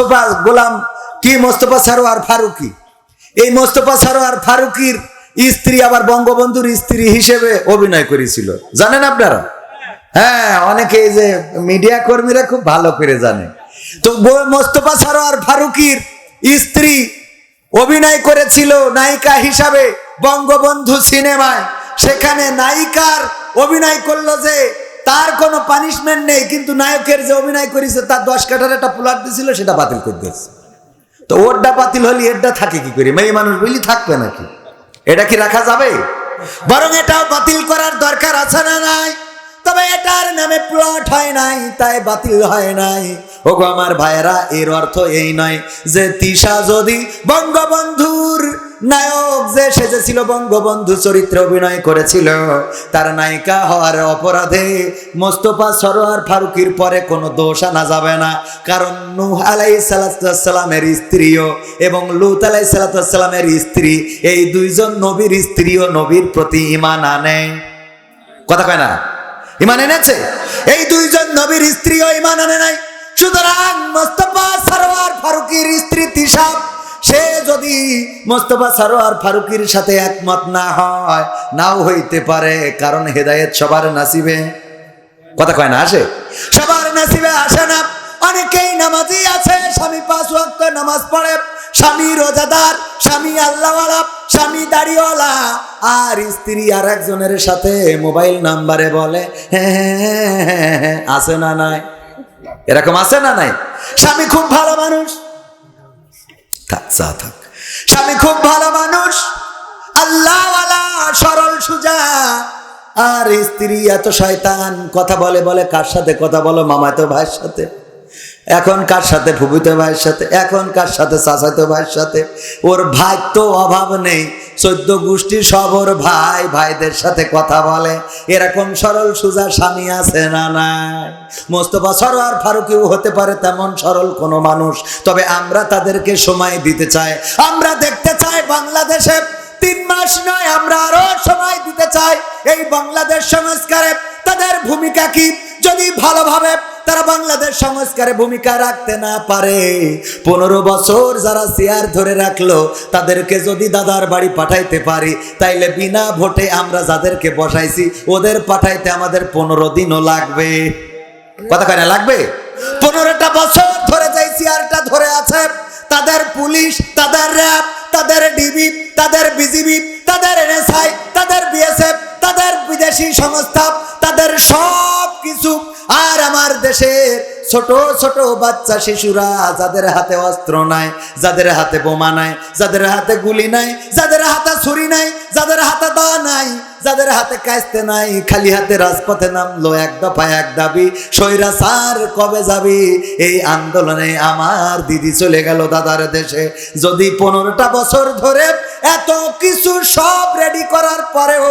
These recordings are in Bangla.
মোস্তফা গোলাম কি মোস্তফা সারোয়ার ফারুকি? এই মোস্তফা সারোয়ার ফারুকির স্ত্রী আবার বঙ্গবন্ধুর স্ত্রী হিসেবে অভিনয় করেছিল। জানেন আপনারা? হ্যাঁ অনেকে এই যে মিডিয়া কর্মীরা খুব ভালো করে জানে। তো মোস্তফা সারোয়ার ফারুকির স্ত্রী অভিনয় করেছিল নায়িকা হিসাবে বঙ্গবন্ধু সিনেমায়। সেখানে নায়িকার অভিনয় করল যে তার কোনো পানিশমেন্ট নেই, কিন্তু নায়কের যে অভিনয় করেছে, তার দশ কাঠার একটা প্লট দিছিল, সেটা বাতিল করে দিয়েছে। তো ওরটা বাতিল হলে এরটা থাকে কি করে? মেয়ে মানুষ বলি থাকবে নাকি? এটা কি রাখা যাবে? বরং এটাও বাতিল করার দরকার আছে না নাই? তবে এটার নামে প্লট হয় নাই, তাই বাতিল হয় নাই। ওগো আমার ভাইয়েরা, এর অর্থ এই নয় যে তিশা যদি বঙ্গবন্ধুর নায়ক যে সেজেছিল বঙ্গবন্ধু চরিত্রে অভিনয় করেছিল, তার নায়িকা হওয়ার অপরাধে মোস্তফা সরোয়ার ফারুকির পরে কোনো দোষ আনা যাবে না। কারণ নূহ আলাই সালামের স্ত্রীও এবং লুত আলাই সালামের স্ত্রী, এই দুইজন নবীর স্ত্রীও নবীর প্রতি ইমান আনে। কথা কয় না? ইমান এনেছে? এই দুইজন নবীর স্ত্রীও ইমান আনে নাই। সুতরাং মোস্তফা সরোয়ার ফারুকির স্ত্রী তিসাব সে যদি মোস্তফা সরোয়ার ফারুকির সাথে একমত না হয় নাও হইতে পারে কারণ হেদায়েত সবার নাসিবে। কথা কয় না আসে? সবার নাসিবে আসে না। অনেকেই নামাজি আছে স্বামী পাঁচ ওয়াক্ত নামাজ পড়ে স্বামী রোজাদার স্বামী আল্লাহওয়ালা স্বামী দাড়িওয়ালা আর স্ত্রী আর একজনের সাথে মোবাইল নাম্বারে বলে হ্যাঁ হ্যাঁ, হ্যাঁ, হ্যাঁ, আছে না নাই? এরকম আছে না নাই? স্বামী খুব ভালো মানুষ থাক। স্বামী খুব ভালো মানুষ আল্লাহ সরল সুজা। আর স্ত্রী এত শয়তান, কথা বলে বলে কার সাথে কথা বলো? মামাতো ভাইয়ের সাথে। এখন কার সাথে ফুবিতো ভাইয়ের সাথে? এখন কার সাথে চাচাতো ভাইয়ের সাথে? ওর ভাই তো অভাব নেই। চোদ্দ গোষ্ঠীর সব ওর ভাই, ভাইদের সাথে কথা বলে। এরকম সরল সুজা স্বামী আছে না নাই? মোস্তফা সরোয়ার ফারুকিও হতে পারে তেমন সরল কোনো মানুষ। তবে আমরা তাদেরকে সময় দিতে চাই। আমরা দেখতে চাই বাংলাদেশে তিন মাস নয়, আমরা আরও সময় দিতে চাই। এই বাংলাদেশ সংস্কারে তাদের ভূমিকা কি? যদি ভালোভাবে তারা বাংলাদেশ সংস্কারে ভূমিকা রাখতে না পারে। পনেরো বছর যারা চেয়ার ধরে রাখল, তাদেরকে যদি দাদার বাড়ি পাঠাইতে পারি, তাইলে বিনা ভোটে আমরা যাদেরকে বসাইছি, ওদের পাঠাইতে আমাদের পনেরো দিনও লাগবে। কথা কেন লাগবে? পনেরোটা বছর ধরে যাই চেয়ারটা ধরে আছে, তাদের পুলিশ, তাদের র্যাব, তাদের ডিবি, তাদের বিজিবি, তাদের এনএসআই, তাদের বিএসএফ, তাদের বিদেশি সংস্থা দেশের ছোট ছোট বাচ্চা শিশুরা যাদের হাতে অস্ত্র নাই, যাদের হাতে বোমা নাই, যাদের হাতে গুলি নাই, যাদের হাতে ছুরি নাই, যাদের হাতে দা নাই যাদের হাতে কাস্তে নাই, খালি হাতে রাজপথে নামলো, এক দফা এক দাবি, সৈরা সার কবে যাবি? এই আন্দোলনে আমার দিদি চলে গেল দাদার দেশে। যদি পনেরোটা বছর ধরে এত কিছু সব রেডি করার পরেও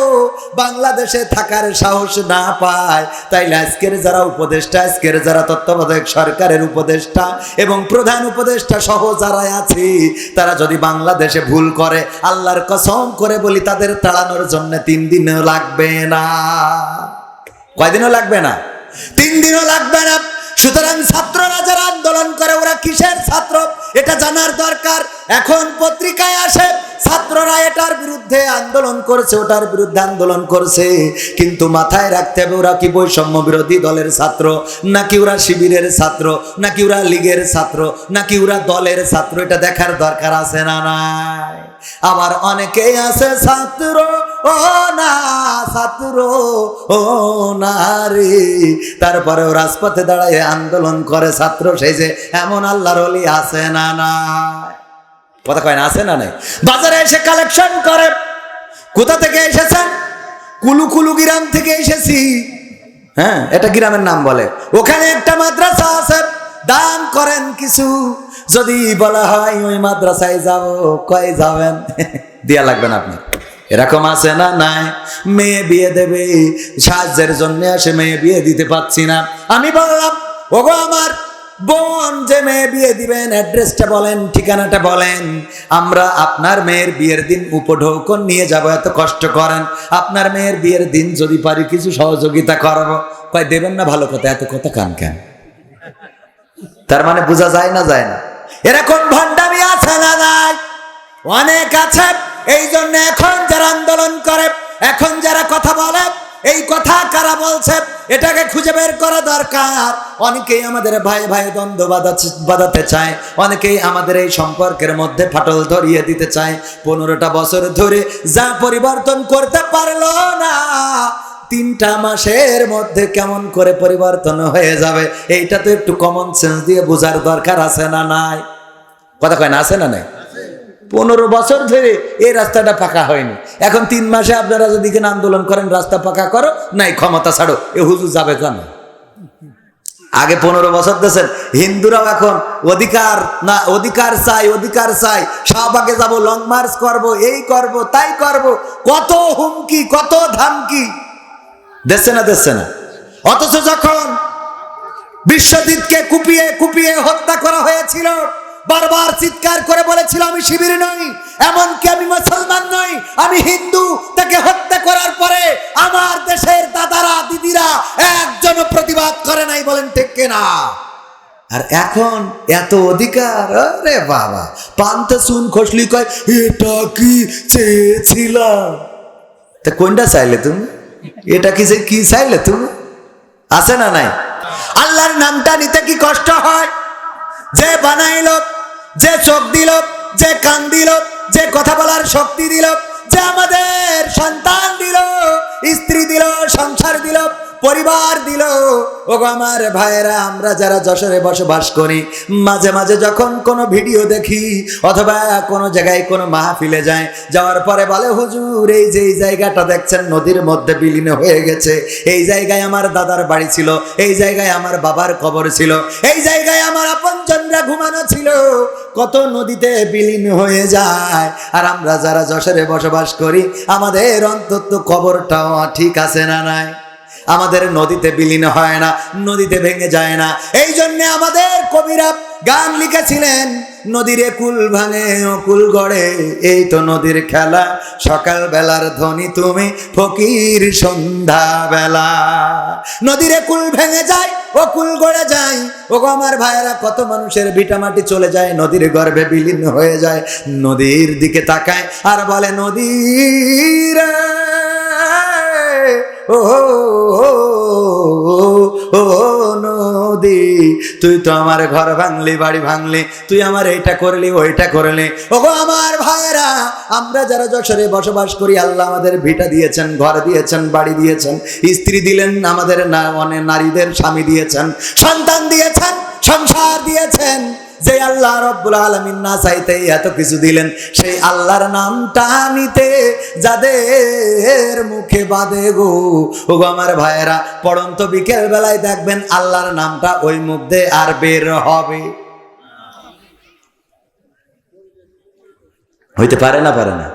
বাংলাদেশে থাকার সাহস না পায়, তাইলে আজকের যারা উপদেষ্টা, আজকের যারা তত্ত্বাবধায়ক, সরকারের উপদেষ্টা এবং প্রধান উপদেষ্টা সহ যারা আছে, তারা যদি বাংলাদেশে ভুল করে, আল্লাহর কসম করে বলি, তাদের তাড়ানোর জন্য তিন দিনও লাগবে না। কয়দিনও লাগবে না? তিন দিনও লাগবে না। সুতরাং ছাত্ররা যারা আন্দোলন করে, ওরা কিসের ছাত্র? এটা জানার দরকার। এখন পত্রিকায় আসে, ছাত্ররা এটার বিরুদ্ধে আন্দোলন করছে, ওটার বিরুদ্ধে আন্দোলন করছে। কিন্তু মাথায় রাখতে হবে, ওরা কি বৈষম্য বিরোধী দলের ছাত্র? নাকি ওরা শিবিরের ছাত্র? নাকি ওরা লীগের ছাত্র? নাকি ওরা দলের ছাত্র? এটা দেখার দরকার আছে না নাই? আবার অনেকেই আছে ছাত্র, ও না, ছাত্র, ও না রে তারপরে রাজপথে দাঁড়ায় আন্দোলন করে ছাত্র, সেই যে এমন আল্লাহর অলি আছে না না। কথা কয় না, আছে না নাই? বাজারে এসে কালেকশন করে। কোথা থেকে এসেছেন কুলু কুলু গ্রাম থেকে এসেছি। হ্যাঁ এটা গ্রামের নাম বলে। ওখানে একটা মাদ্রাসা আছে, দান করেন কিছু। যদি বলা হয় ওই মাদ্রাসায় যাব, কয় যাবেন? দিয়া লাগবেন আপনি। এরকম আছে না নাই? মেয়ে বিয়ে দেবে, সাহায্যের জন্য আসে মেয়ে বিয়ে দিতে পারছি না। আমি বললাম, ওগো আমার বোন যে মেয়ে বিয়ে দিবেন, অ্যাড্রেসটা বলেন, ঠিকানাটা বলেন। আমরা আপনার মেয়ের বিয়ের দিন উপঢৌকন নিয়ে যাব, এত কষ্ট করেন। আপনার মেয়ের বিয়ের দিন যদি পারি, কিছু সহযোগিতা করব। কয়, দেবেন না ভালো কথা, এত কথা কান কেন? তার মানে বোঝা যায় না যায় না। এরকম ভণ্ডামি আছে না নাই? অনেক আছে। এই জন্য এখন যারা আন্দোলন করে, এখন যারা কথা বলে, এই কথা কারা বলছে, এটাকে খুঁজে বের করা দরকার। অনেকেই আমাদের ভাই ভাই দ্বন্দ্ব বাঁধাতে চায়। অনেকেই আমাদের এই সম্পর্কের মধ্যে ফাটল ধরিয়ে দিতে চায়। পনেরোটা বছর ধরে যা পরিবর্তন করতে পারল না তিনটা মাসের মধ্যে কেমন করে পরিবর্তন হয়ে যাবে, এইটা তো একটু কমন সেন্স দিয়ে বোঝার দরকার আছে না নাই? কথা কয় না, আছে না নাই? পনেরো বছর ধরে এই রাস্তাটা পাকা হয়নি। এখন তিন মাসে আপনারা যদি কিনা আন্দোলন করেন, রাস্তা পাকা করো, নাই ক্ষমতা ছাড়ো, এ হুজুর যাবে কেন? আগে পনেরো বছর দিয়েছেন, হিন্দুরাও এখন অধিকার, না, অধিকার চাই অধিকার চাই শাহবাগে যাব লং মার্চ করব, এই করব, তাই করব, কত হুমকি, কত ধামকি দেখছে না দেখছে না। অথচ যখন বিশ্বজিৎকে কুপিয়ে কুপিয়ে হত্যা করা হয়েছিল, বারবার চিৎকার করে বলেছিল, আমি শিবির নই, এমনকি আমি মুসলমান নই, আমি হিন্দু। তাকে হত্যা করার পরে আমার দেশের দাদারা, দিদিরা একজন প্রতিবাদ করে নাই বলেন ঠিক কিনা? আর এখন এত অধিকার, আরে বাবা, পান্তে শুন খসলি কয়, এটা কি চেয়েছিলাম? তা কোনটা চাইলে তুমি? এটা কি কি চাইলে তুমি? আছে না নাই? আল্লাহর নামটা নিতে কি কষ্ট হয়? যে বানাইল, যে চোখ দিল, যে কান দিল, যে কথা বলার শক্তি দিল, যে আমাদের সন্তান দিল, স্ত্রী দিল, সংসার দিল পরিবার দিল। ওগো আমার ভাইয়েরা, আমরা যারা যশোরে বসবাস করি, মাঝে মাঝে যখন কোনো ভিডিও দেখি অথবা কোনো জায়গায় কোনো মাহফিলে যায় যাওয়ার পরে বলে, হুজুর, এই যে এই জায়গাটা দেখছেন, নদীর মধ্যে বিলীন হয়ে গেছে। এই জায়গায় আমার দাদার বাড়ি ছিল, এই জায়গায় আমার বাবার কবর ছিল, এই জায়গায় আমার আপনজনরা ঘুমানো ছিল। কত নদীতে বিলীন হয়ে যায়। আর আমরা যারা যশোরে বসবাস করি, আমাদের অন্তত কবরটাও ঠিক আছে না নাই? আমাদের নদীতে বিলীন হয় না, নদীতে ভেঙে যায় না। এই জন্য আমাদের কবিরা গান লিখেছিলেন, নদীর কুল ভাঙে কুল গড়ে। এই তো নদীর খেলা সকাল বেলার ধ্বনি তুমি ফকির সন্ধ্যা বেলা নদীর কুল ভেঙে যায় ও কুল গড়ে যায় ও আমার ভাইয়েরা কত মানুষের ভিটামাটি চলে যায়, নদীর গর্ভে বিলীন হয়ে যায়, নদীর দিকে তাকায় আর বলে, নদীর ও নদী, তুই তো আমার ঘর ভাঙলি, বাড়ি ভাঙলি, তুই আমার এইটা করলি, ওইটা করলি। ও গো আমার ভাইরা আমরা যারা যশোরে বসবাস করি, আল্লাহ আমাদের ভিটা দিয়েছেন, ঘর দিয়েছেন, বাড়ি দিয়েছেন, স্ত্রী দিলেন, আমাদের নারীদের স্বামী দিয়েছেন, সন্তান দিয়েছেন, সংসার দিয়েছেন। যে আল্লাহ রব্বুল আলমিন না চাইতে এত কিছু দিলেন, সেই আল্লাহর নামটা নিতে যাদের মুখে বাদে গো। ও আমার ভাইয়েরা, পড়ন্ত বিকেল বেলায় দেখবেন আল্লাহর নামটা ওই মুখ আর বের হবে। হইতে পারে না পারে না?